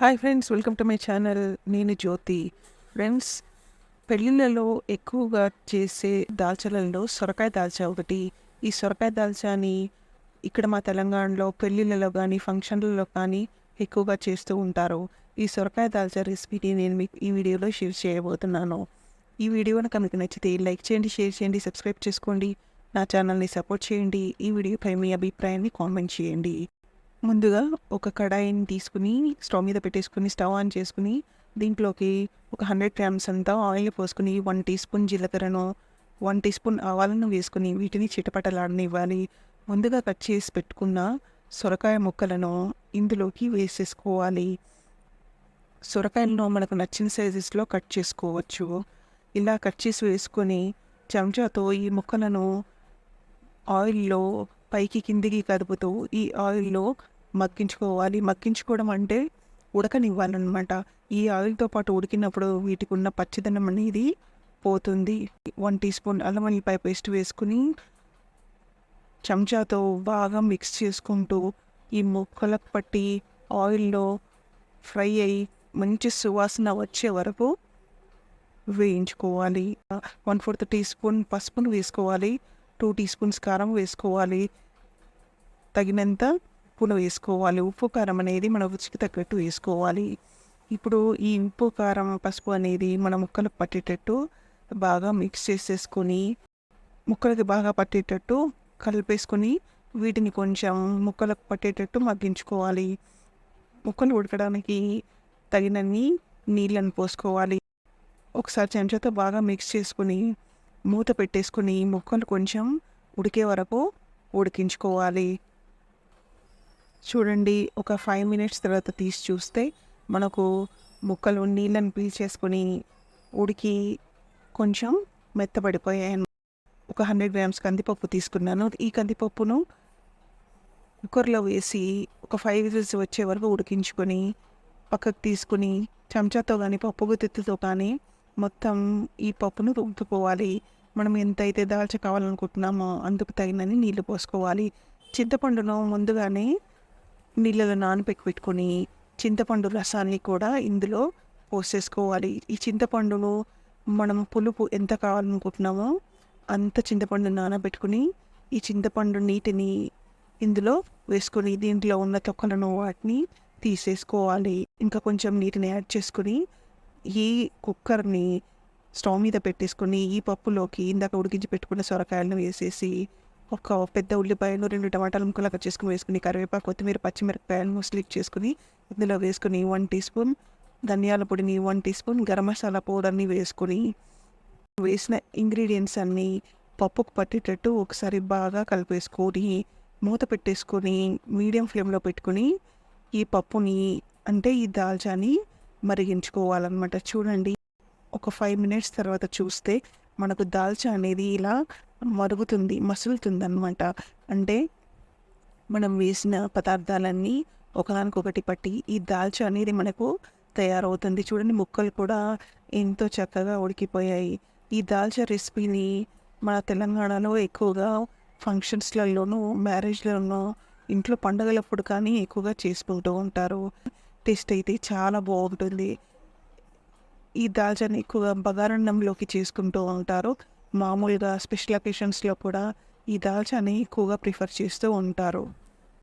Hi friends welcome to my channel. నేను Jyothi. Friends పెళ్ళిళ్ళలో ఎక్కువగా చేసే దాల్చలలో సొరకాయ దాల్చా ఒకటి. ఈ సొరకాయ దాల్చాని ఇక్కడ మా తెలంగాణలో పెళ్ళిళ్ళలో కానీ ఫంక్షన్లలో కానీ ఎక్కువగా చేస్తూ ఉంటారు. ఈ సొరకాయ దాల్చా రెసిపీని నేను మీకు ఈ వీడియోలో షేర్ చేయబోతున్నాను. ఈ వీడియో కనుక మీకు నచ్చితే లైక్ చేయండి షేర్ చేయండి సబ్స్క్రైబ్ చేసుకోండి. నా ఛానల్ని సపోర్ట్ చేయండి. ఈ వీడియోపై మీ అభిప్రాయాన్ని కామెంట్ చేయండి. ముందుగా ఒక కడాయిని తీసుకుని స్టవ్ మీద పెట్టేసుకుని స్టవ్ ఆన్ చేసుకుని దీంట్లోకి ఒక హండ్రెడ్ గ్రామ్స్ అంతా ఆయిల్ పోసుకుని వన్ టీ స్పూన్ జీలకర్రను వన్ టీ స్పూన్ ఆవాలను వేసుకుని వీటిని చిటపటలాడనివ్వాలి. ముందుగా కట్ చేసి పెట్టుకున్న సొరకాయ ముక్కలను ఇందులోకి వేసేసుకోవాలి. సొరకాయలను మనకు నచ్చిన సైజెస్లో కట్ చేసుకోవచ్చు. ఇలా కట్ చేసి వేసుకొని చెంచాతో ఈ ముక్కలను ఆయిల్లో పైకి కిందికి కదుపుతూ ఈ ఆయిల్లో మక్కించుకోవాలి. మక్కించుకోవడం అంటే ఉడకనివ్వాలన్నమాట. ఈ ఆయిల్తో పాటు ఉడికినప్పుడు వీటికి ఉన్న పచ్చిదనం అనేది పోతుంది. వన్ టీ స్పూన్ అల్లం వెల్లిపాయ పేస్ట్ వేసుకుని చెంచాతో బాగా మిక్స్ చేసుకుంటూ ఈ ముక్కలకు పట్టి ఆయిల్లో ఫ్రై అయ్యి మంచి సువాసన వచ్చే వరకు వేయించుకోవాలి. వన్ ఫోర్త్ టీ స్పూన్ పసుపును వేసుకోవాలి. టూ టీ స్పూన్స్ కారం వేసుకోవాలి. తగినంత ఉప్పును వేసుకోవాలి. ఉప్పు కారం అనేది మన రుచికి తగ్గట్టు వేసుకోవాలి. ఇప్పుడు ఈ ఉప్పు కారం పసుపు అనేది మన ముక్కలకు పట్టేటట్టు బాగా మిక్స్ చేసేసుకొని ముక్కలకి బాగా పట్టేటట్టు కలిపేసుకొని వీటిని కొంచెం ముక్కలకు పట్టేటట్టు మగ్గించుకోవాలి. ముక్కలు ఉడకడానికి తగినన్ని నీళ్ళని పోసుకోవాలి. ఒకసారి చెంచాతో బాగా మిక్స్ చేసుకుని మూత పెట్టేసుకుని ముక్కలు కొంచెం ఉడికే వరకు ఉడికించుకోవాలి. చూడండి ఒక ఫైవ్ మినిట్స్ తర్వాత తీసి చూస్తే మనకు ముక్కలు నీళ్ళని పీల్చేసుకొని ఉడికి కొంచెం మెత్తబడిపోయాయి ఒక హండ్రెడ్ గ్రామ్స్ కందిపప్పు తీసుకున్నాను. ఈ కందిపప్పును కుక్కర్లో వేసి ఒక ఫైవ్ విజిల్స్ వచ్చే వరకు ఉడికించుకొని పక్కకు తీసుకుని చెంచాతో కానీ పప్పు గుత్తితో కానీ మొత్తం ఈ పప్పును రుబ్బుకోవాలి. మనం ఎంతైతే దాల్చ కావాలనుకుంటున్నామో అందుకు తగినని నీళ్ళు పోసుకోవాలి. చింతపండును ముందుగానే నీళ్ళలో నానబెట్టి పెట్టుకొని చింతపండు రసాన్ని కూడా ఇందులో పోసేసుకోవాలి. ఈ చింతపండును మనం పులుపు ఎంత కావాలనుకుంటున్నామో అంత చింతపండు నానబెట్టుకుని ఈ చింతపండు నీటిని ఇందులో వేసుకొని దీంట్లో ఉన్న తొక్కలను వాటిని తీసేసుకోవాలి. ఇంకా కొంచెం నీటిని యాడ్ చేసుకుని ఈ కుక్కర్ని స్టవ్ మీద పెట్టేసుకొని ఈ పప్పులోకి ఇందాక ఉడికించి పెట్టుకున్న సొరకాయలను వేసేసి ఒక పెద్ద ఉల్లిపాయలు రెండు టమాటాలు ముక్కలు కట్ చేసుకుని వేసుకుని కరివేపాకు కొత్తిమీర పచ్చిమిరపకాయలను స్లిక్ చేసుకుని ఇందులో వేసుకుని వన్ టీ స్పూన్ ధనియాల పొడిని one teaspoon garam masala పౌడర్ని వేసుకుని వేసిన ఇంగ్రీడియంట్స్ అన్నీ పప్పుకు పట్టేటట్టు ఒకసారి బాగా కలిపేసుకొని మూత పెట్టేసుకొని మీడియం ఫ్లేమ్లో పెట్టుకుని ఈ పప్పుని అంటే ఈ దాల్చాని మరిగించుకోవాలన్నమాట. చూడండి. ఒక ఫైవ్ మినిట్స్ తర్వాత చూస్తే మనకు దాల్చా అనేది ఇలా మరుగుతుంది మసులుతుంది అనమాట అంటే మనం వేసిన పదార్థాలన్నీ ఒకదానికొకటి పట్టి ఈ దాల్చా అనేది మనకు తయారవుతుంది. చూడండి ముక్కలు కూడా ఎంతో చక్కగా ఉడికిపోయాయి. ఈ దాల్చా రెసిపీని మన తెలంగాణలో ఎక్కువగా ఫంక్షన్స్లలోనూ మ్యారేజ్లోనూ ఇంట్లో పండగలప్పుడు కానీ ఎక్కువగా చేసుకుంటూ ఉంటారు. టేస్ట్ అయితే చాలా బాగుంటుంది. ఈ దాల్చాని ఎక్కువగా బగారన్నంలోకి చేసుకుంటూ ఉంటారు. మామూలుగా స్పెషల్ అకేషన్స్లో కూడా ఈ దాల్చాని ఎక్కువగా ప్రిఫర్ చేస్తూ ఉంటారు.